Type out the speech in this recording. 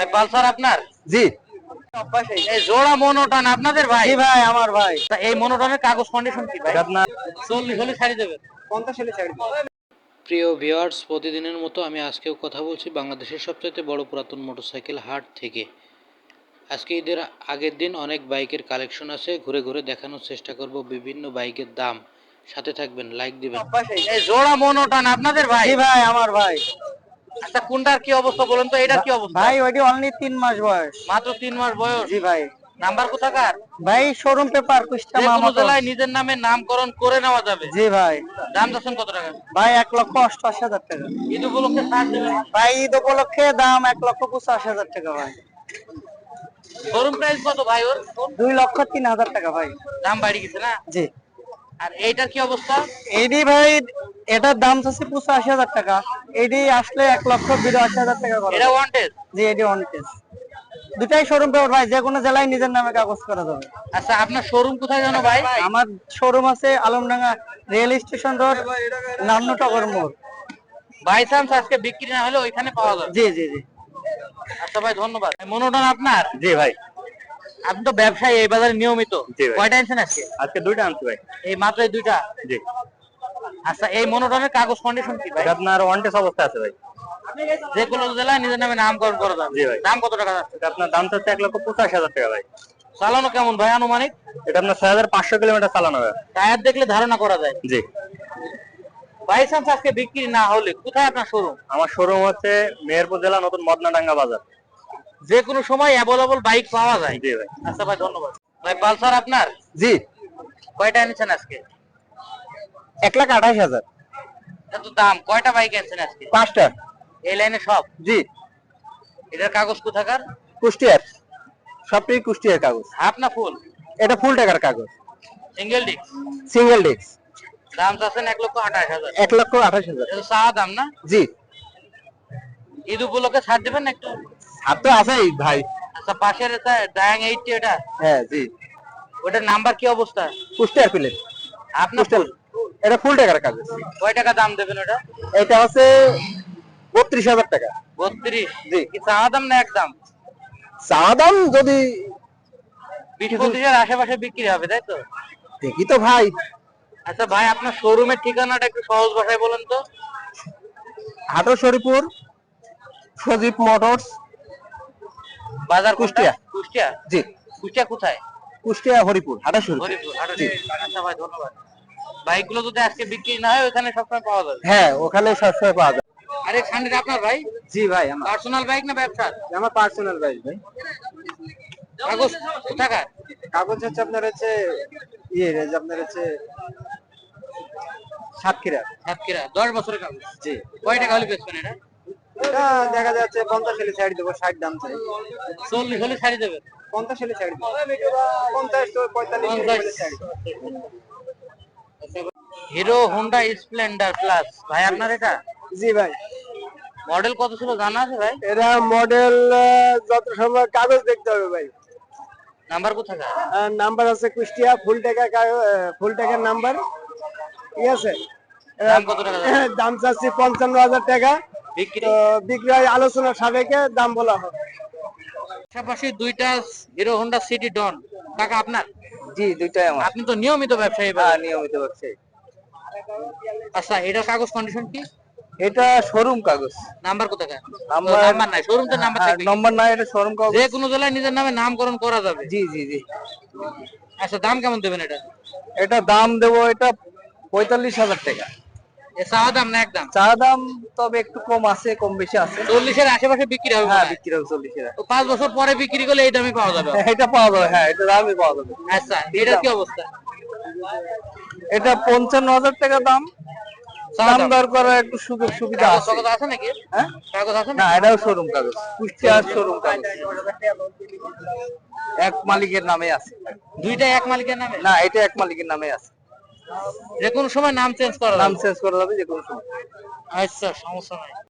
ভাই পালসার আপনার? জি। এই জোড়া মনোটন আপনাদের ভাই? জি ভাই আমার ভাই। এই মনোটনের কাগজ কন্ডিশন কি ভাই? আপনার চল্লিশ হলে ছাড়ি দেবেন পঞ্চাশ হলে ছাড়ি প্রিয় ভিউয়ার্স প্রতিদিনের মতো আমি আজকেও কথা বলছি বাংলাদেশের সবচেয়ে বড় পুরাতন মোটরসাইকেল হাট থেকে। আজকে ঈদের আগের দিন অনেক বাইকের কালেকশন আছে ঘুরে ঘুরে দেখানোর চেষ্টা করব বিভিন্ন বাইকের দাম। সাথে থাকবেন লাইক দিবেন। জোড়া মনোটন আপনাদের ভাই? ভাই আমার ভাই। আচ্ছা কোনটার কি অবস্থা বলেন তো? এটার কি অবস্থা? ভাই ওইটি অনলি তিন মাস বয়স। মাত্র তিন মাস বয়স? জি ভাই। নাম্বার কোথাকার? ভাই শোরুম পেপার কুষ্টা মামা জেলায় নিজের নামে নামকরণ করে নেওয়া যাবে। জি ভাই। দাম যাচ্ছেন কত টাকা? ভাই এক লক্ষ অষ্টআশি হাজার টাকা। ঈদ উপলক্ষে ছাড় দেবেন? ভাই ঈদ উপলক্ষে দাম এক লক্ষ পঁচাশি হাজার টাকা ভাই। শোরুম প্রাইস কত ভাই ওর? দুই লক্ষ তিন হাজার টাকা ভাই। দাম বাড়ি গেছে না? জি। আর এইটার কি অবস্থা? এইটি ভাই এটার দাম চাচ্ছে পঁচাশি হাজার টাকা। এটি আসলে এক লক্ষ বিরাশি হাজার টাকা করে। এটা ওয়ান্টেড জি এটি অন দুটাই শোরুম পেপার ভাই যে কোনো জেলায় নিজের নামে কাগজ করা যাবে। আচ্ছা আপনার শোরুম কোথায় জানো ভাই? আমার শোরুম আছে আলমডাঙ্গা রেল স্টেশন রোড নামনু টগর মোড়। বাই চান্স আজকে বিক্রি না হলে ওইখানে পাওয়া যাবে। জি জি জি। আচ্ছা ভাই ধন্যবাদ। মনোটন আপনার? জি ভাই। আপনি তো ব্যবসায়ী এই বাজারে নিয়মিত। কয়টা আনছেন আজকে? আজকে দুইটা আনছি ভাই। এই মাত্র দুইটা? জি। আচ্ছা এই মনোটনের কাগজ কন্ডিশন কি ভাই? আপনার ওয়ান টেস্ট অবস্থা আছে ভাই। যে কোনো জেলায় নিজের নামে নামকরণ করা যাবে। জি ভাই। দাম কত টাকা যাচ্ছে? আপনার দাম চাচ্ছে এক লক্ষ পঁচাশি হাজার টাকা ভাই। চালানো কেমন ভাই আনুমানিক? এটা আপনার ছয় হাজার পাঁচশো কিলোমিটার চালানো হবে টায়ার দেখলে ধারণা করা যায়। জি। বাই চান্স আজকে বিক্রি না হলে কোথায় আপনার শোরুম আমার শোরুম হচ্ছে মেহেরপুর জেলা নতুন মদনাডাঙ্গা বাজার। যে কোনো সময় অ্যাভেলেবল বাইক পাওয়া যায়। জি ভাই। আচ্ছা ভাই ধন্যবাদ। ভাই পালসার আপনার? জি। কয়টা এনেছেন আজকে? এক লাখ আঠাশ হাজার। এত দাম কয়টা বাইক এনেছেন আজকে? পাঁচটা। এই লাইনে সব? জি। এটার কাগজ কোথাকার? কুষ্টিয়ার। সবটাই কুষ্টিয়ার কাগজ। হাফ না ফুল? এটা ফুল টাকার কাগজ। সিঙ্গেল ডিস্ক সিঙ্গেল ডিস্ক দাম চাচ্ছেন এক লক্ষ আঠাশ হাজার। এক লক্ষ আঠাশ হাজার। এটা তো দাম না? জি। ঈদ উপলক্ষে ছাড় দেবেন একটু? আর তো আছেই ভাই। আচ্ছা পাশের এটা ডায়াং এইটটি এটা? হ্যাঁ জি। ওটার নাম্বার কি অবস্থা? কুষ্টিয়ার প্লেট। আপনার কুষ্টিয়ার এটা ফুল টাকার কাগজ কয় টাকা দাম দেবেন ওটা? এটা হচ্ছে বত্রিশ হাজার টাকা। বত্রিশ? জি। কি চাওয়া দাম না একদম? চা দাম যদি বিশ পঁচিশের আশেপাশে বিক্রি হবে তাই তো? দেখি তো ভাই। আচ্ছা ভাই আপনার শোরুমের ঠিকানাটা একটু সহজ ভাষায় বলেন তো। হাটর শরীপুর সজীব মোটরস বাজার কুষ্টিয়া। কুষ্টিয়া? জি। কুষ্টিয়া কোথায়? কুষ্টিয়া হরিপুর হাটর শরীপুর হরিপুর হাটুরি। আচ্ছা ভাই ধন্যবাদ। বাইকগুলো যদি আজকে বিক্রি না হয় ওখানে সবসময় পাওয়া যাবে? হ্যাঁ ওখানে সবসময় পাওয়া যায় আরে খান্ডির আপনার ভাই? জি ভাই আমার। পার্সোনাল বাইক না ব্যবসা আমার পার্সোনাল বাইক ভাই। কাগজ কোথাকার? কাগজ হচ্ছে আপনার হচ্ছে ইয়ে যে আপনার হচ্ছে সাতক্ষীরা। সাতক্ষীরা দশ বছরের কাগজ। জি। কয় টাকা হলে বেচবেন এটা? এটা দেখা যাচ্ছে পঞ্চাশ হলে ছাড়ি দেবো ষাট দাম চাই চল্লিশ হলে ছাড়ি দেবেন পঞ্চাশ হলে ছাড়ি দেবো। পঞ্চাশ তো পঁয়তাল্লিশ হলে। ছাড়ি হিরো হোন্ডা স্প্লেন্ডার প্লাস। ভাই আপনার এটা? জি ভাই। মডেল কত ছিল জানা আছে ভাই? এটা মডেল যত সময় কাগজ দেখতে হবে ভাই। নাম্বার কোথাকার? নাম্বার আছে কুষ্টিয়া ফুল টাকা ফুল টাকার নাম্বার। ঠিক আছে? দাম কত টাকা? দাম চাচ্ছি পঞ্চান্ন হাজার টাকা। তো বিক্রয় আলোচনা সাপেক্ষে দাম বলা হবে। পাশাপাশি দুইটা হিরো হোন্ডা সিটি ডন টাকা আপনার? জি দুইটাই আমার। আপনি তো নিয়মিত ব্যবসায়ী ভাই। হ্যাঁ নিয়মিত ব্যবসায়ী। আচ্ছা এটার কাগজ কন্ডিশন কি? এটা শোরুম কাগজ। নাম্বার কোথাকার? নাম্বার- নাম্বার নাই শোরুম তো নাম্বার থাকবে। নম্বর না এটা শোরুম কাগজ। যে কোনো জেলায় নিজের নামে নামকরণ করা যাবে। জি জি জি। আচ্ছা দাম কেমন দেবেন এটা? এটা দাম দেবো এটা পঁয়তাল্লিশ হাজার টাকা। চাওয়া দাম না একদম? চা দাম তবে একটু কম আছে কম বেশি আছে। চল্লিশের আশেপাশে বিক্রি হবে হ্যাঁ বিক্রি হবে চল্লিশ তো পাঁচ বছর পরে বিক্রি করলে এই দামে পাওয়া যাবে? এটা পাওয়া যাবে হ্যাঁ এটা দামই পাওয়া যাবে। আচ্ছা এটার কি অবস্থা? এটা পঞ্চান্ন হাজার টাকা দাম। দাম? দাম। দর করার একটু সুযোগ সুবিধা আছে। কাগজ আছে নাকি? হ্যাঁ? কাগজ আছে না না এটাও শোরুম কাগজ। কুষ্টিয়ার শোরুম কাগজ। এক মালিকের নামে আছে। দুইটা এক মালিকের নামে? না এটা এক মালিকের নামে আছে। যে কোনো সময় নাম চেঞ্জ করা নাম চেঞ্জ করা যাবে যে কোনো সময়। আচ্ছা সমস্যা নাই।